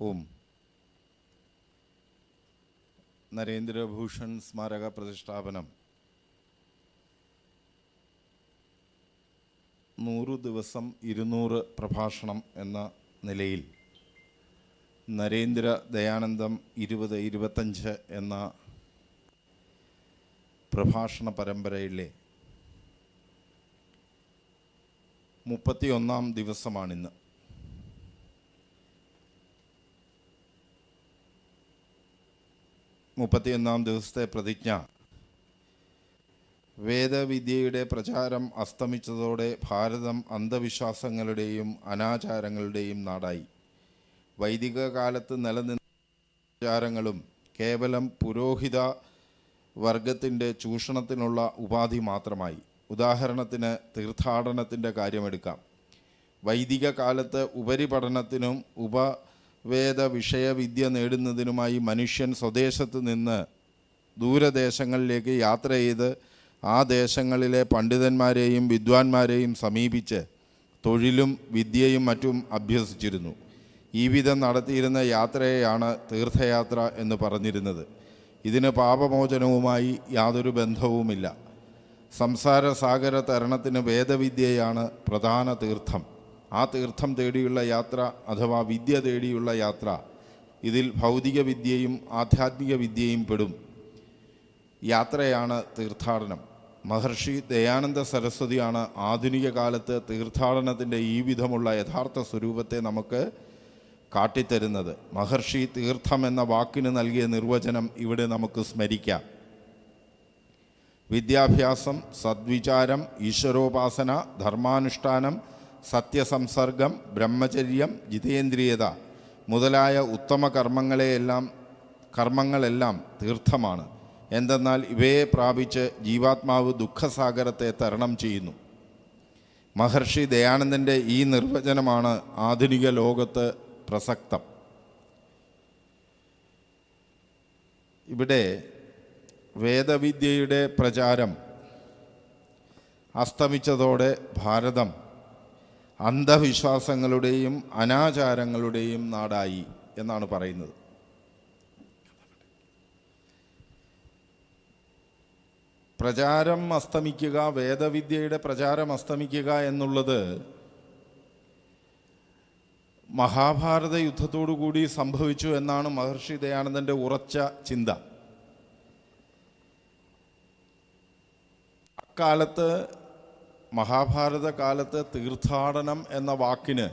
ഓം. നരേന്ദ്രഭൂഷൺ സ്മാരക പ്രതിഷ്ഠാപനം. നൂറു ദിവസം ഇരുന്നൂറ് പ്രഭാഷണം എന്ന നിലയിൽ നരേന്ദ്ര ദയാനന്ദം ഇരുപത് ഇരുപത്തഞ്ച് എന്ന പ്രഭാഷണ പരമ്പരയിലെ മുപ്പത്തിയൊന്നാം ദിവസമാണിന്ന്. മുപ്പത്തിയൊന്നാം ദിവസത്തെ പ്രതിജ്ഞ. വേദവിദ്യയുടെ പ്രചാരം അസ്തമിച്ചതോടെ ഭാരതം അന്ധവിശ്വാസങ്ങളുടെയും അനാചാരങ്ങളുടെയും നാടായി. വൈദിക കാലത്ത് നിലനിന്ന ആചാരങ്ങളും കേവലം പുരോഹിത വർഗത്തിന്റെ ചൂഷണത്തിനുള്ള ഉപാധി മാത്രമായി. ഉദാഹരണത്തിന് തീർത്ഥാടനത്തിന്റെ കാര്യമെടുക്കാം. വൈദിക കാലത്ത് ഉപരിപഠനത്തിനും ഉപവേദ വിഷയവിദ്യ നേടുന്നതിനുമായി മനുഷ്യൻ സ്വദേശത്ത് നിന്ന് ദൂരദേശങ്ങളിലേക്ക് യാത്ര ചെയ്ത് ആ ദേശങ്ങളിലെ പണ്ഡിതന്മാരെയും വിദ്വാൻമാരെയും സമീപിച്ച് തൊഴിലും വിദ്യയും മറ്റും അഭ്യസിച്ചിരുന്നു. ഈ വിധം നടത്തിയിരുന്ന യാത്രയെയാണ് തീർത്ഥയാത്ര എന്ന് പറഞ്ഞിരുന്നത്. ഇതിന് പാപമോചനവുമായി യാതൊരു ബന്ധവുമില്ല. സംസാര സാഗര തരണത്തിന് വേദവിദ്യയാണ് പ്രധാന തീർത്ഥം. ആ തീർത്ഥം തേടിയുള്ള യാത്ര അഥവാ വിദ്യ തേടിയുള്ള യാത്ര ഇതിൽ ഭൗതിക വിദ്യയും ആധ്യാത്മിക വിദ്യയും പെടും. യാത്രയാണ് തീർത്ഥാടനം. മഹർഷി ദയാനന്ദ സരസ്വതിയാണ് ആധുനിക കാലത്ത് തീർത്ഥാടനത്തിന്റെ ഈ വിധമുള്ള യഥാർത്ഥ സ്വരൂപത്തെ നമുക്ക് കാട്ടിത്തരുന്നത്. മഹർഷി തീർത്ഥം എന്ന വാക്കിന് നൽകിയ നിർവചനം ഇവിടെ നമുക്ക് സ്മരിക്കാം. വിദ്യാഭ്യാസം സദ്വിചാരം ഈശ്വരോപാസന ധർമാനുഷ്ഠാനം സത്യസംസർഗം ബ്രഹ്മചര്യം ജിതേന്ദ്രിയത മുതലായ ഉത്തമ കർമ്മങ്ങളെയെല്ലാം കർമ്മങ്ങളെല്ലാം തീർത്ഥമാണ്. എന്തെന്നാൽ ഇവയെ പ്രാപിച്ച് ജീവാത്മാവ് ദുഃഖസാഗരത്തെ തരണം ചെയ്യുന്നു. മഹർഷി ദയാനന്ദന്റെ ഈ നിർവചനമാണ് ആധുനിക ലോകത്ത് പ്രസക്തം. ഇവിടെ വേദവിദ്യയുടെ പ്രചാരം അസ്തമിച്ചതോടെ ഭാരതം അന്ധവിശ്വാസങ്ങളുടെയും അനാചാരങ്ങളുടെയും നാടായി എന്നാണ് പറയുന്നത്. പ്രചാരം അസ്തമിക്കുക വേദവിദ്യയുടെ പ്രചാരം അസ്തമിക്കുക എന്നുള്ളത് മഹാഭാരത യുദ്ധത്തോടു കൂടി സംഭവിച്ചു എന്നാണ് മഹർഷി ദയാനന്ദന്റെ ഉറച്ച ചിന്ത. അക്കാലത്ത് മഹാഭാരത കാലത്ത് തീർത്ഥാടനം എന്ന വാക്കിന്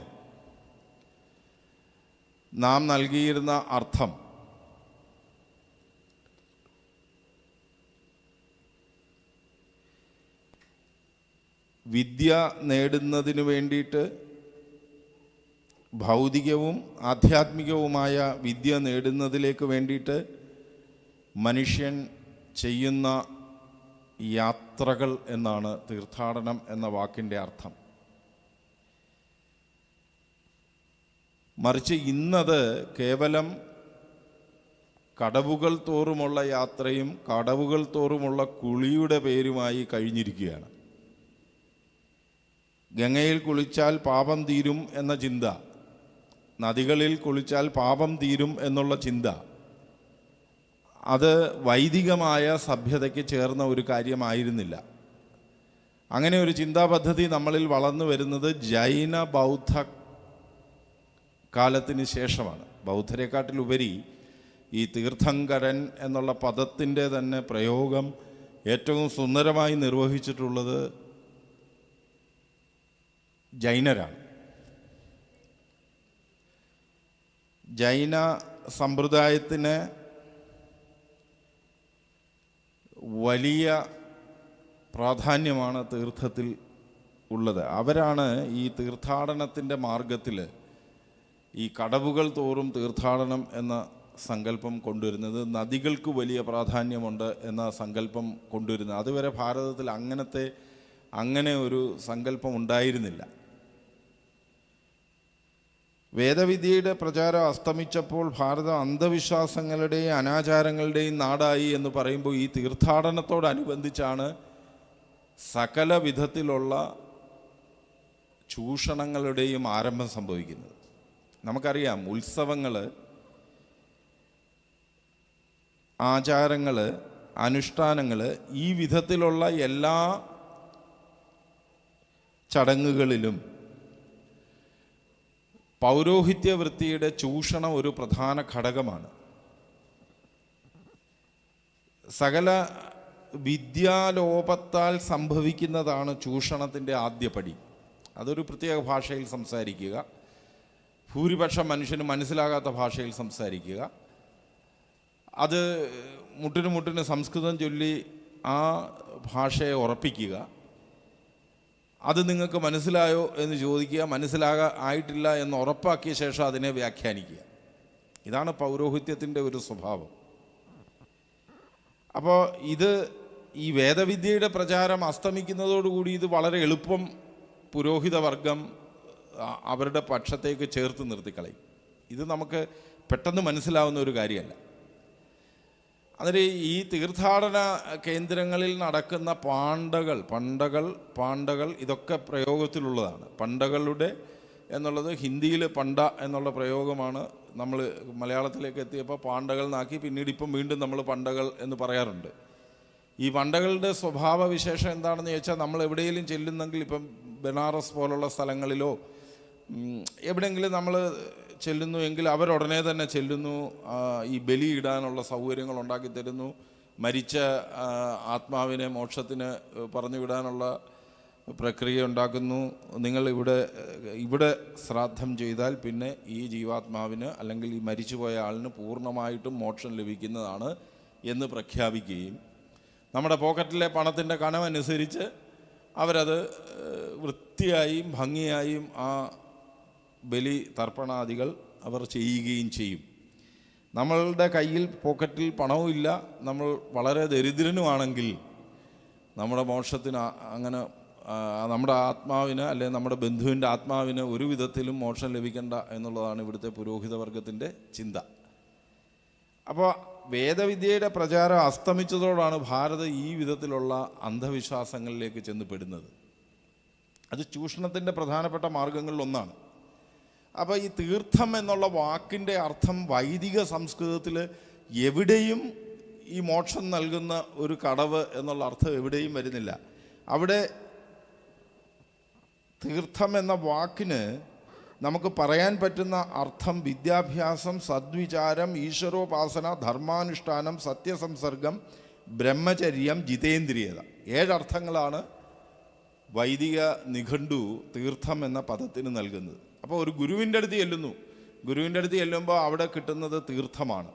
നാം നൽകിയിരുന്ന അർത്ഥം വിദ്യ നേടുന്നതിന് വേണ്ടിയിട്ട് ഭൗതികവും ആധ്യാത്മികവുമായ വിദ്യ നേടുന്നതിലേക്ക് വേണ്ടിയിട്ട് മനുഷ്യൻ ചെയ്യുന്ന യാത്രകൾ എന്നാണ് തീർത്ഥാടനം എന്ന വാക്കിന്റെ അർത്ഥം. മറിച്ച് ഇന്നത് കേവലം കടവുകൾ തോറുമുള്ള യാത്രയും കടവുകൾ തോറുമുള്ള കുളിയുടെ പേരുമായി കഴിഞ്ഞിരിക്കുകയാണ്. ഗംഗയിൽ കുളിച്ചാൽ പാപം തീരും എന്ന ചിന്ത നദികളിൽ കുളിച്ചാൽ പാപം തീരും എന്നുള്ള ചിന്ത അത് വൈദികമായ സഭ്യതയ്ക്ക് ചേർന്ന ഒരു കാര്യമായിരുന്നില്ല. അങ്ങനെ ഒരു ചിന്താ പദ്ധതി നമ്മളിൽ വളർന്നു വരുന്നത് ജൈന ബൗദ്ധ കാലത്തിന് ശേഷമാണ്. ബൗദ്ധരെക്കാട്ടിലുപരി ഈ തീർത്ഥങ്കരൻ എന്നുള്ള പദത്തിന്റെ തന്നെ പ്രയോഗം ഏറ്റവും സുന്ദരമായി നിർവഹിച്ചിട്ടുള്ളത് ജൈനരാണ്. ജൈന സമ്പ്രദായത്തിന് വലിയ പ്രാധാന്യമാണ് തീർത്ഥത്തിൽ ഉള്ളത്. അവരാണ് ഈ തീർത്ഥാടനത്തിന്റെ മാർഗത്തിൽ ഈ കടവുകൾ തോറും തീർത്ഥാടനം എന്ന സങ്കല്പം കൊണ്ടുവരുന്നത് നദികൾക്ക് വലിയ പ്രാധാന്യമുണ്ട് എന്ന സങ്കല്പം കൊണ്ടുവരുന്നത്. അതുവരെ ഭാരതത്തിൽ അങ്ങനത്തെ അങ്ങനെ ഒരു സങ്കല്പം ഉണ്ടായിരുന്നില്ല. വേദവിദ്യയുടെ പ്രചാരം അസ്തമിച്ചപ്പോൾ ഭാരതം അന്ധവിശ്വാസങ്ങളുടെയും അനാചാരങ്ങളുടെയും നാടായി എന്ന് പറയുമ്പോൾ ഈ തീർത്ഥാടനത്തോടനുബന്ധിച്ചാണ് സകല വിധത്തിലുള്ള ചൂഷണങ്ങളുടെയും ആരംഭം സംഭവിക്കുന്നത്. നമുക്കറിയാം ഉത്സവങ്ങൾ ആചാരങ്ങൾ അനുഷ്ഠാനങ്ങൾ ഈ വിധത്തിലുള്ള എല്ലാ ചടങ്ങുകളിലും പൗരോഹിത്യ വൃത്തിയുടെ ചൂഷണം ഒരു പ്രധാന ഘടകമാണ്. സകല വിദ്യാലോപത്താൽ സംഭവിക്കുന്നതാണ് ചൂഷണത്തിന്റെ ആദ്യപടി. അതൊരു പ്രത്യേക ഭാഷയിൽ സംസാരിക്കുക. ഭൂരിപക്ഷം മനുഷ്യന് മനസ്സിലാകാത്ത ഭാഷയിൽ സംസാരിക്കുക. അത് മുട്ടിന് മുട്ടിന് സംസ്കൃതം ചൊല്ലി ആ ഭാഷയെ ഉറപ്പിക്കുക. അത് നിങ്ങൾക്ക് മനസ്സിലായോ എന്ന് ചോദിക്കുക മനസ്സിലാകാ ആയിട്ടില്ല എന്ന് ഉറപ്പാക്കിയ ശേഷം അതിനെ വ്യാഖ്യാനിക്കുക. ഇതാണ് പൗരോഹിത്യത്തിന്റെ ഒരു സ്വഭാവം. അപ്പോൾ ഇത് ഈ വേദവിദ്യയുടെ പ്രചാരം അസ്തമിക്കുന്നതോടുകൂടി ഇത് വളരെ എളുപ്പം പുരോഹിത വർഗം അവരുടെ പക്ഷത്തേക്ക് ചേർത്ത് നിർത്തിക്കളയും. ഇത് നമുക്ക് പെട്ടെന്ന് മനസ്സിലാവുന്ന ഒരു കാര്യമല്ല. അതിന് ഈ തീർത്ഥാടന കേന്ദ്രങ്ങളിൽ നടക്കുന്ന പാണ്ടകൾ പണ്ടകൾ പാണ്ടകൾ ഇതൊക്കെ പ്രയോഗത്തിലുള്ളതാണ്. പണ്ടകളുടെ എന്നുള്ളത് ഹിന്ദിയിൽ പണ്ട എന്നുള്ള പ്രയോഗമാണ് നമ്മൾ മലയാളത്തിലേക്ക് എത്തിയപ്പോൾ പാണ്ടകൾ എന്നാക്കി പിന്നീട് ഇപ്പം വീണ്ടും നമ്മൾ പണ്ടകൾ എന്ന് പറയാറുണ്ട്. ഈ പണ്ടകളുടെ സ്വഭാവ വിശേഷം എന്താണെന്ന് ചോദിച്ചാൽ നമ്മൾ എവിടെയെങ്കിലും ചെല്ലുന്നെങ്കിൽ ഇപ്പം ബനാറസ് പോലുള്ള സ്ഥലങ്ങളിലോ എവിടെയെങ്കിലും നമ്മൾ ചെല്ലുന്നു എങ്കിൽ അവരുടനെ തന്നെ ചെല്ലുന്നു. ഈ ബലിയിടാനുള്ള സൗകര്യങ്ങൾ ഉണ്ടാക്കി തരുന്നു. മരിച്ച ആത്മാവിനെ മോക്ഷത്തിന് പറഞ്ഞു വിടാനുള്ള പ്രക്രിയ ഉണ്ടാക്കുന്നു. നിങ്ങൾ ഇവിടെ ഇവിടെ ശ്രാദ്ധം ചെയ്താൽ പിന്നെ ഈ ജീവാത്മാവിന് അല്ലെങ്കിൽ ഈ മരിച്ചുപോയ ആളിന് പൂർണമായിട്ടും മോക്ഷം ലഭിക്കുന്നതാണ് എന്ന് പ്രഖ്യാപിക്കുകയും നമ്മുടെ പോക്കറ്റിലെ പണത്തിന്റെ കനമനുസരിച്ച് അവരത് വൃത്തിയായും ഭംഗിയായും ആ ബലി തർപ്പണാദികൾ അവർ ചെയ്യുകയും ചെയ്യും. നമ്മളുടെ കയ്യിൽ പോക്കറ്റിൽ പണവും നമ്മൾ വളരെ ദരിദ്രനുമാണെങ്കിൽ നമ്മുടെ മോക്ഷത്തിന് അങ്ങനെ നമ്മുടെ ആത്മാവിന് അല്ലെങ്കിൽ നമ്മുടെ ബന്ധുവിന്റെ ആത്മാവിന് ഒരു വിധത്തിലും മോക്ഷം ലഭിക്കേണ്ട എന്നുള്ളതാണ് ഇവിടുത്തെ പുരോഹിത വർഗത്തിന്റെ ചിന്ത. അപ്പോൾ വേദവിദ്യയുടെ പ്രചാരം അസ്തമിച്ചതോടാണ് ഭാരതം ഈ വിധത്തിലുള്ള അന്ധവിശ്വാസങ്ങളിലേക്ക് ചെന്നുപെടുന്നത് അത് ചൂഷണത്തിന്റെ പ്രധാനപ്പെട്ട മാർഗങ്ങളിൽ ഒന്നാണ് അപ്പോൾ ഈ തീർത്ഥം എന്നുള്ള വാക്കിന്റെ അർത്ഥം വൈദിക സംസ്കൃതത്തിൽ എവിടെയും ഈ മോക്ഷം നൽകുന്ന ഒരു കടവ് എന്നുള്ള അർത്ഥം എവിടെയും വരുന്നില്ല. അവിടെ തീർത്ഥം എന്ന വാക്കിന് നമുക്ക് പറയാൻ പറ്റുന്ന അർത്ഥം വിദ്യാഭ്യാസം സദ്വിചാരം ഈശ്വരോപാസന ധർമാനുഷ്ഠാനം സത്യസംസർഗം ബ്രഹ്മചര്യം ജിതേന്ദ്രിയത. ഏഴർത്ഥങ്ങളാണ് വൈദിക നിഘണ്ടു തീർത്ഥം എന്ന പദത്തിന് നൽകുന്നത്. അപ്പോൾ ഒരു ഗുരുവിന്റെ അടുത്ത് ചെല്ലുന്നു. ഗുരുവിന്റെ അടുത്ത് ചെല്ലുമ്പോൾ അവിടെ കിട്ടുന്നത് തീർത്ഥമാണ്.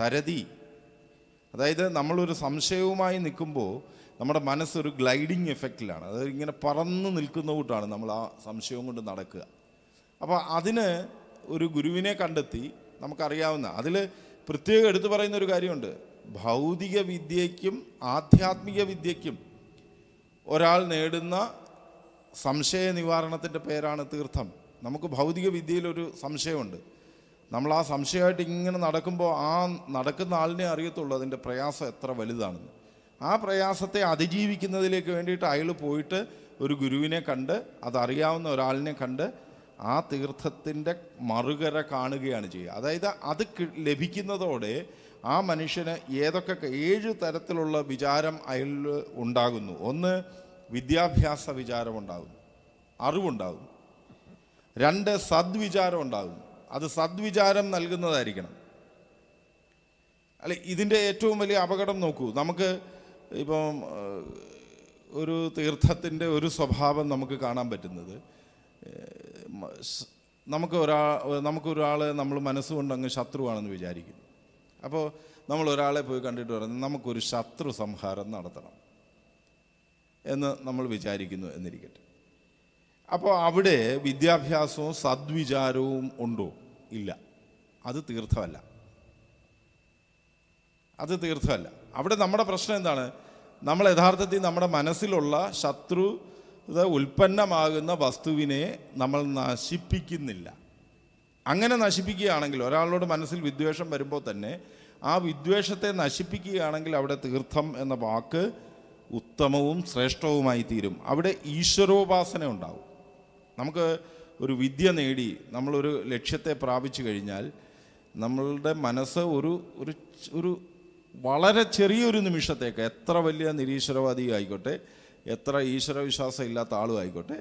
തരതി. അതായത് നമ്മളൊരു സംശയവുമായി നിൽക്കുമ്പോൾ നമ്മുടെ മനസ്സൊരു ഗ്ലൈഡിങ് എഫക്റ്റിലാണ് അതായത് ഇങ്ങനെ പറന്ന് നിൽക്കുന്ന കൂട്ടാണ് നമ്മൾ ആ സംശയവും കൊണ്ട് നടക്കുക. അപ്പോൾ അതിന് ഒരു ഗുരുവിനെ കണ്ടെത്തി നമുക്കറിയാവുന്ന അതിൽ പ്രത്യേകം എടുത്തു പറയുന്ന ഒരു കാര്യമുണ്ട്. ഭൗതിക വിദ്യയ്ക്കും ആധ്യാത്മിക വിദ്യയ്ക്കും ഒരാൾ നേടുന്ന സംശയ നിവാരണത്തിന്റെ പേരാണ് തീർത്ഥം. നമുക്ക് ഭൗതിക വിദ്യയിലൊരു സംശയമുണ്ട്. നമ്മൾ ആ സംശയമായിട്ട് ഇങ്ങനെ നടക്കുമ്പോൾ ആ നടക്കുന്ന ആളിനെ അറിയത്തുള്ളൂ അതിന്റെ പ്രയാസം എത്ര വലുതാണെന്ന്. ആ പ്രയാസത്തെ അതിജീവിക്കുന്നതിലേക്ക് വേണ്ടിയിട്ട് അയാൾ പോയിട്ട് ഒരു ഗുരുവിനെ കണ്ട് അതറിയാവുന്ന ഒരാളിനെ കണ്ട് ആ തീർത്ഥത്തിന്റെ മറുകര കാണുകയാണ് ചെയ്യുക. അതായത് അത് ലഭിക്കുന്നതോടെ ആ മനുഷ്യന് ഏതൊക്കെ ഏഴ് തരത്തിലുള്ള വിചാരം അയാളിൽ ഉണ്ടാകുന്നു. ഒന്ന് വിദ്യാഭ്യാസ വിചാരമുണ്ടാകും അറിവുണ്ടാകും രണ്ട് സദ്വിചാരം ഉണ്ടാകും അത് സദ്വിചാരം നൽകുന്നതായിരിക്കണം. അല്ല ഇതിന്റെ ഏറ്റവും വലിയ അപകടം നോക്കൂ. നമുക്ക് ഇപ്പം ഒരു തീർത്ഥത്തിന്റെ ഒരു സ്വഭാവം നമുക്ക് കാണാൻ പറ്റുന്നത് നമുക്ക് ഒരാ നമുക്കൊരാളെ നമ്മൾ മനസ്സുകൊണ്ട് അങ്ങ് ശത്രുവാണെന്ന് വിചാരിക്കുന്നു. അപ്പോൾ നമ്മൾ ഒരാളെ പോയി കണ്ടിട്ട് പറയുന്നത് നമുക്കൊരു ശത്രു സംഹാരം നടത്തണം എന്ന് നമ്മൾ വിചാരിക്കുന്നു എന്നിരിക്കട്ടെ. അപ്പോൾ അവിടെ വിദ്യാഭ്യാസവും സദ്വിചാരവും ഉണ്ടോ? ഇല്ല. അത് തീർത്ഥമല്ല. അത് തീർത്ഥമല്ല. അവിടെ നമ്മുടെ പ്രശ്നം എന്താണ്? നമ്മൾ യഥാർത്ഥത്തിൽ നമ്മുടെ മനസ്സിലുള്ള ശത്രു ഉൽപ്പന്നമാകുന്ന വസ്തുവിനെ നമ്മൾ നശിപ്പിക്കുന്നില്ല. അങ്ങനെ നശിപ്പിക്കുകയാണെങ്കിൽ ഒരാളോട് മനസ്സിൽ വിദ്വേഷം വരുമ്പോൾ തന്നെ ആ വിദ്വേഷത്തെ നശിപ്പിക്കുകയാണെങ്കിൽ അവിടെ തീർത്ഥം എന്ന വാക്ക് ഉത്തമവും ശ്രേഷ്ഠവുമായി തീരും. അവിടെ ഈശ്വരോപാസന ഉണ്ടാവും. നമുക്ക് ഒരു വിദ്യ നേടി നമ്മളൊരു ലക്ഷ്യത്തെ പ്രാപിച്ചു കഴിഞ്ഞാൽ നമ്മളുടെ മനസ്സ് ഒരു ഒരു വളരെ ചെറിയൊരു നിമിഷത്തേക്ക് എത്ര വലിയ നിരീശ്വരവാദി ആയിക്കോട്ടെ എത്ര ഈശ്വരവിശ്വാസം ഇല്ലാത്ത ആളും ആയിക്കോട്ടെ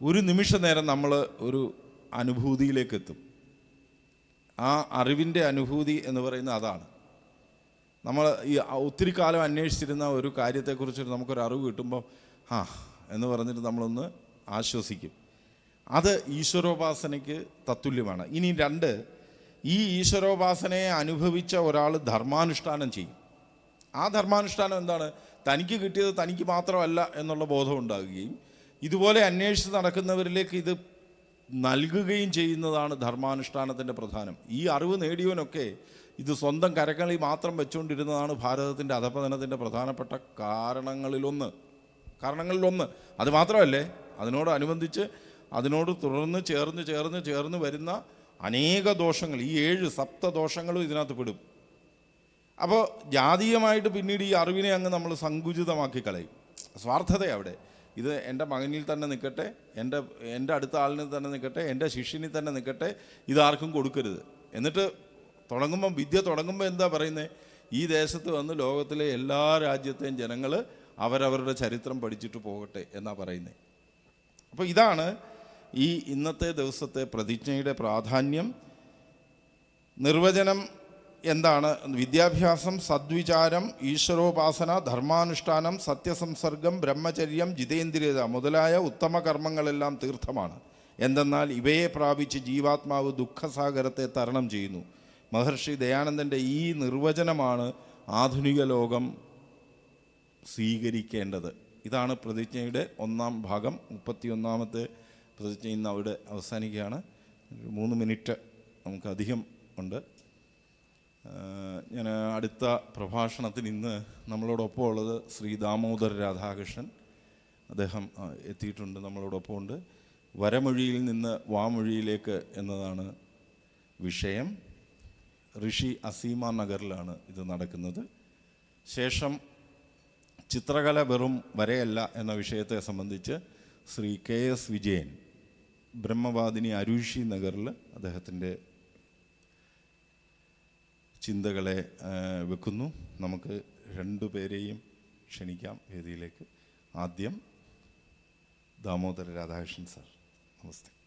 ഒരു നിമിഷ നേരം നമ്മൾ ഒരു അനുഭൂതിയിലേക്ക് എത്തും ആ അറിവിന്റെ അനുഭൂതി എന്ന് പറയുന്നത് അതാണ്. നമ്മൾ ഈ ഒത്തിരി കാലം അന്വേഷിച്ചിരുന്ന ഒരു കാര്യത്തെക്കുറിച്ച് നമുക്കൊരു അറിവ് കിട്ടുമ്പോൾ ആ എന്ന് പറഞ്ഞിട്ട് നമ്മളൊന്ന് ആശ്വസിക്കും. അത് ഈശ്വരോപാസനയ്ക്ക് തത്തുല്യമാണ്. ഇനി രണ്ട് ഈ ഈശ്വരോപാസനയെ അനുഭവിച്ച ഒരാൾ ധർമാനുഷ്ഠാനം ചെയ്യും. ആ ധർമാനുഷ്ഠാനം എന്താണ്? തനിക്ക് കിട്ടിയത് തനിക്ക് മാത്രമല്ല എന്നുള്ള ബോധം ഉണ്ടാകുകയും ഇതുപോലെ അന്വേഷിച്ച് നടക്കുന്നവരിലേക്ക് ഇത് നൽകുകയും ചെയ്യുന്നതാണ് ധർമാനുഷ്ഠാനത്തിന്റെ പ്രധാനം. ഈ അറിവ് നേടിയവനൊക്കെ ഇത് സ്വന്തം കരക്കളി മാത്രം വെച്ചുകൊണ്ടിരുന്നതാണ് ഭാരതത്തിന്റെ അധപതനത്തിന്റെ പ്രധാനപ്പെട്ട കാരണങ്ങളിലൊന്ന്. കാരണങ്ങളിലൊന്ന്. അത് മാത്രമല്ലേ? അതിനോടനുബന്ധിച്ച് അതിനോട് തുടർന്ന് ചേർന്ന് ചേർന്ന് ചേർന്ന് വരുന്ന അനേക ദോഷങ്ങൾ ഈ ഏഴ് സപ്തദോഷങ്ങളും ഇതിനകത്ത് പെടും. അപ്പോൾ ജാതീയമായിട്ട് പിന്നീട് ഈ അറിവിനെ അങ്ങ് നമ്മൾ സങ്കുചിതമാക്കി കളയും. സ്വാർത്ഥത അവിടെ. ഇത് എന്റെ മകനിൽ തന്നെ നിൽക്കട്ടെ എന്റെ എന്റെ അടുത്ത ആളിന് തന്നെ നിൽക്കട്ടെ എന്റെ ശിഷ്യനിൽ തന്നെ നിൽക്കട്ടെ ഇതാർക്കും കൊടുക്കരുത്. എന്നിട്ട് തുടങ്ങുമ്പം വിദ്യ തുടങ്ങുമ്പോൾ എന്താ പറയുന്നത് ഈ ദേശത്ത് വന്ന് ലോകത്തിലെ എല്ലാ രാജ്യത്തെയും ജനങ്ങൾ അവരവരുടെ ചരിത്രം പഠിച്ചിട്ട് പോകട്ടെ എന്നാണ് പറയുന്നത് അപ്പോൾ ഇതാണ് ഈ ഇന്നത്തെ ദിവസത്തെ പ്രതിജ്ഞയുടെ പ്രാധാന്യം നിർവചനം എന്താണ്? വിദ്യാഭ്യാസം സദ്വിചാരം ഈശ്വരോപാസന ധർമാനുഷ്ഠാനം സത്യസംസർഗം ബ്രഹ്മചര്യം ജിതേന്ദ്രിയത മുതലായ ഉത്തമ കർമ്മങ്ങളെല്ലാം തീർത്ഥമാണ്. എന്തെന്നാൽ ഇവയെ പ്രാപിച്ച് ജീവാത്മാവ് ദുഃഖസാഗരത്തെ തരണം ചെയ്യുന്നു. മഹർഷി ദയാനന്ദന്റെ ഈ നിർവചനമാണ് ആധുനിക ലോകം സ്വീകരിക്കേണ്ടത്. ഇതാണ് പ്രതിജ്ഞയുടെ ഒന്നാം ഭാഗം മുപ്പത്തിയൊന്നാമത്തെ പ്രതിജ്ഞ ഇന്ന് അവിടെ അവസാനിക്കുകയാണ്. മൂന്ന് മിനിറ്റ് നമുക്ക് അധികം ഉണ്ട് ഞാൻ അടുത്ത പ്രഭാഷണത്തിന് ഇന്ന് നമ്മളോടൊപ്പം ഉള്ളത് ശ്രീ ദാമോദർ രാധാകൃഷ്ണൻ. അദ്ദേഹം എത്തിയിട്ടുണ്ട് നമ്മളോടൊപ്പം ഉണ്ട്. വരമൊഴിയിൽ നിന്ന് വാമൊഴിയിലേക്ക് എന്നതാണ് വിഷയം. ഋഷി അസീമ നഗറിലാണ് ഇത് നടക്കുന്നത്. ശേഷം ചിത്രകല വെറും വരയല്ല എന്ന വിഷയത്തെ സംബന്ധിച്ച് ശ്രീ കെ എസ് വിജയൻ ബ്രഹ്മവാദിനി അരുഷി നഗറിൽ അദ്ദേഹത്തിന്റെ ചിന്തകളെ വെക്കുന്നു. നമുക്ക് രണ്ടു പേരെയും ക്ഷണിക്കാം വേദിയിലേക്ക്. ആദ്യം ദാമോദര രാധാകൃഷ്ണൻ സാർ. നമസ്തേ.